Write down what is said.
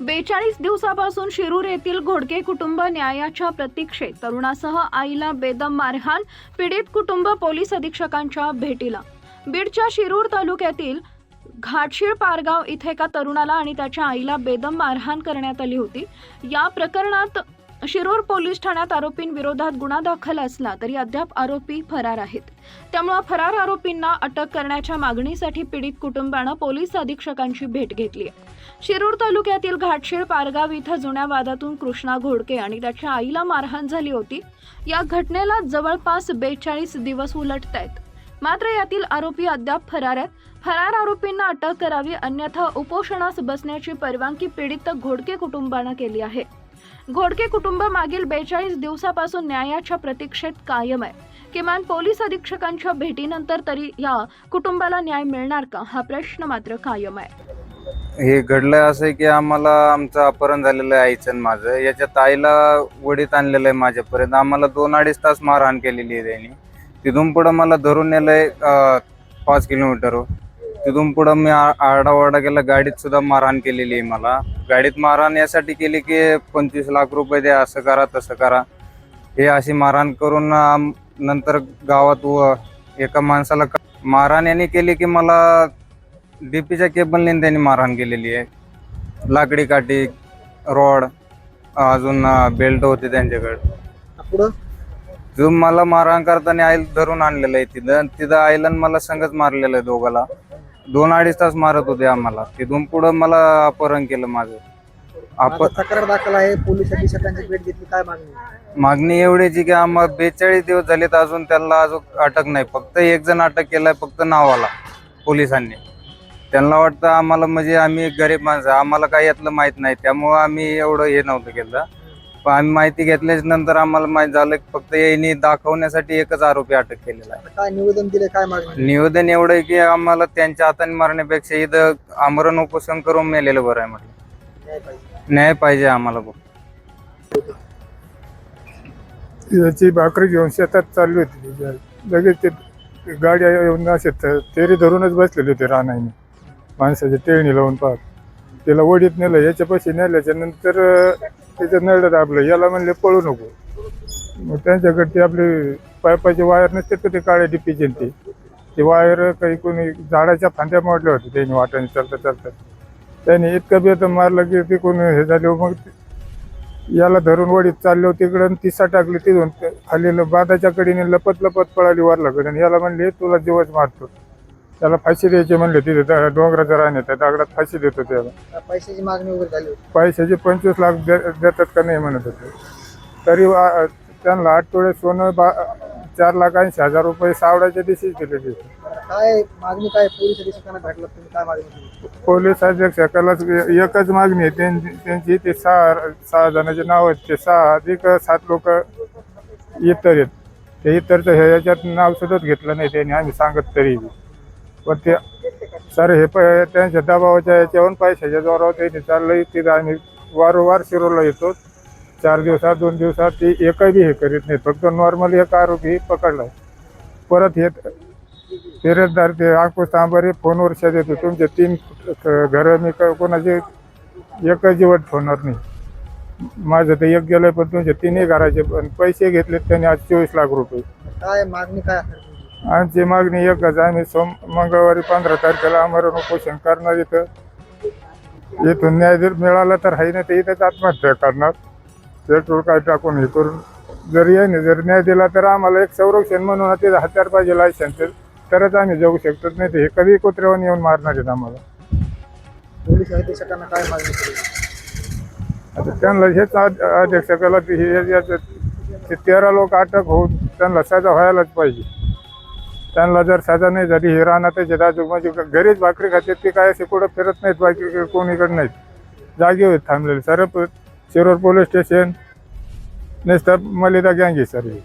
बेचाळीस दिवसापासून शिरूर येथील घोडके कुटुंब न्यायाच्या प्रतीक्षेत तरुणासह आईला बेदम मारहाण पीडित कुटुंब पोलीस अधीक्षकांच्या भेटीला. बीडच्या शिरूर तालुक्यातील घाटशीळ पारगाव इथे एका तरुणाला आणि त्याच्या आईला बेदम मारहाण करण्यात आली होती. या प्रकरणात शिरूर पोलीस ठाण्यात आरोपींविरोधात गुन्हा दाखल असला तरी अद्याप आरोपी फरार आहेत. त्यामुळे फरार आरोपींना अटक करण्याच्या मागणीसाठी पीडित कुटुंबानं पोलीस अधीक्षकांची भेट घेतली आहे. शिरूर तालुक्यातील घाटशीळ पारगाव इथं जुन्या वादातून कृष्णा घोडके आणि त्याच्या आईला मारहाण झाली होती. या घटनेला जवळपास बेचाळीस दिवस उलटत आहेत. मात्र यातील आरोपी अद्याप फरार आहेत. फरार आरोपींना अटक करावी अन्यथा उपोषणास बसण्याची परवानगी पीडित घोडके कुटुंबानं केली आहे. घोडके कुटुंब मागील बेचाळीस दिवसापासून न्यायाच्या प्रतीक्षेत कायम आहे. किमान पोलीस अधीक्षकांच्या भेटीनंतर तरी या कुटुंबाला न्याय मिळणार का? हा प्रश्न मात्र कायम आहे. हे घडलंय असं की आम्हाला आमचं अपहरण झालेलं आहे आईचं आणि माझं. याच्या ताईला वडीत आणलेलं आहे माझ्यापर्यंत. आम्हाला दोन अडीच तास मारहाण केलेली आहे त्यांनी. तिथून पुढं मला धरून नेलंय पाच किलोमीटरवर तिथून पुढं मी आरडाओरडा केला गाडीत सुद्धा मारहाण केलेली आहे मला. गाडीत मारहाण यासाठी केली की पंचवीस लाख रुपये द्या असं करा तसं करा. हे अशी मारहाण करून आम- नंतर गावात व एका माणसाला क- मारहाण यांनी केली की मला डीपीच्या केबलने त्यांनी मारहाण केलेली आहे. लाकडी काठी रॉड अजून बेल्ट होते त्यांच्याकडे. पुढं? जो मला मारहाण करताना आईला धरून आणलेलं आहे तिथं. तिथं आईला आणि मला संगच मारलेलं आहे दोघाला. दोन अडीच तास मारत होते आम्हाला. तिथून पुढं मला अपहरण केलं माझं आता तक्रार दाखल आहे पोलीस अधीक्षकांची भेट घेतली काय मागणी? मागणी एवढीची की आम्हाला बेचाळीस दिवस झालेत अजून त्याला अजून अटक नाही. फक्त एक जण अटक केलाय फक्त नावाला पोलिसांनी. त्यांना वाटतं आम्हाला म्हणजे आम्ही गरीब माणसं आम्हाला काही यातलं माहीत नाही. त्यामुळं आम्ही एवढं हे नव्हतं केलं. पण आम्ही माहिती घेतल्याच नंतर आम्हाला माहीत झालं की फक्त यांनी दाखवण्यासाठी एकच आरोपी अटक केलेला आहे. काय निवेदन दिले काय मागणी निवेदन एवढं आहे की आम्हाला त्यांच्या हाताने मारण्यापेक्षा इथं आमरण उपोषण करून मेलेलं बरं आहे म्हटलं. न्याय पाहिजे. न्याय पाहिजे आम्हाला बघ. याची भाकरी घेऊन शेतात चालली होती. ती. लगेच ते गाड्या येऊन असे त- तेरी धरूनच बसलेले होते रानाईने माणसाची टेळणी लावून पाहत. त्याला ओढीत नेलं याच्यापाशी नेल्याच्या नंतर अं, त्याच्या नळ दाबलं याला म्हणले पळू नको. मग त्यांच्याकडे ते आपले पायपाचे वायर नसते का ते काळ्या डिपीचे ते ते वायर काही कोणी झाडाच्या फांद्या मोडल्या होत्या त्यांनी वाटाने चालता चालता. त्यांनी इतकं बेत मारलं की ते कोणी हे झाले मग ते- याला धरून वडीत चालले होते तिकडं तिसा टाकली तिथून ते खाली ल- बादाच्या कडीने लपत लपत पळाली वरलाकडे आणि याला म्हणले तुला जीवच मारतो. त्याला फाशी द्यायची म्हणले तिथे द- डोंगराचं राहणे त्या दगडात फाशी देतो त्याला. काय पैशाची मागणी वगैरे झाली होती. पैशाचे पंचवीस लाख दे- देतात का नाही म्हणत होते. तरी वा- त्यांना आठ तोळे सोनं बा चार लाख ऐंशी हजार रुपये सावडाच्या दिवशीच दिले तिथे काय मागणी काय? पोलीस अधीक्षकांना भेटलं तुम्ही काय मागणी केली? पोलीस अध्यक्षकाला एकच मागणी आहे त्यांची त्यांची ते सहा सहा जणांचे नाव आहेत ते सहा अधिक सात लोक इतर आहेत. ते इतरचं हे याच्यात नाव सुद्धा घेतलं नाही त्यांनी आम्ही सांगत तरी ते सर हे प त्यांच्या दबावाच्या याच्यावरून पैशाच्या जोरावर त्यांनी चाललंय तिथं आम्ही वारंवार शिरोला येतो. चार दिवसात दोन दिवसात ती एकही बी हे करीत नाही. फक्त नॉर्मल एक आरोपी पकडला परत हे पेरेदार ते अंकुश तांबारे फोनवर देतो तुमचे तीन घर मी कोणाचे एकच जीवट ठेवणार नाही. माझं तर एक गेलं पण तुमचे तिन्ही घराचे पण पैसे घेतलेत त्यांनी आज चोवीस लाख रुपये. काय मागणी काय आमची मागणी एकच आम्ही सोम मंगळवारी पंधरा तारखेला आमरण उपोषण करणार इथं. इथून न्याय जर मिळाला तर आहे ना ते इथंच आत्महत्या करणार. पेट्रोल काय टाकून हे करून. जर याने जर न्याय दिला तर आम्हाला एक संरक्षण म्हणून ते हत्यार पाहिजे लायसन्स तरच आम्ही जाऊ शकतो नाही तर हे कधी कुत्र्यावर येऊन मारणार आहेत आम्हाला. पोलीस अधीक्षकांना काय मागणी आता त्यांना हेच अध- अध्यक्षकाला ते हे ते तेरा लोक अटक होऊन त्यांना सजा व्हायलाच पाहिजे. त्यांना जर सजा नाही झाली हे राहणार त्याचे दाजू म्हणजे घरीच भाकरी खाते ते काय असे कुठं फिरत नाहीत बाकी कोणीकडे नाहीत. जागेवर थांबलेले. सर शिरोर पोलीस स्टेशन नेसतात मलिदा गँग आहे सर हे.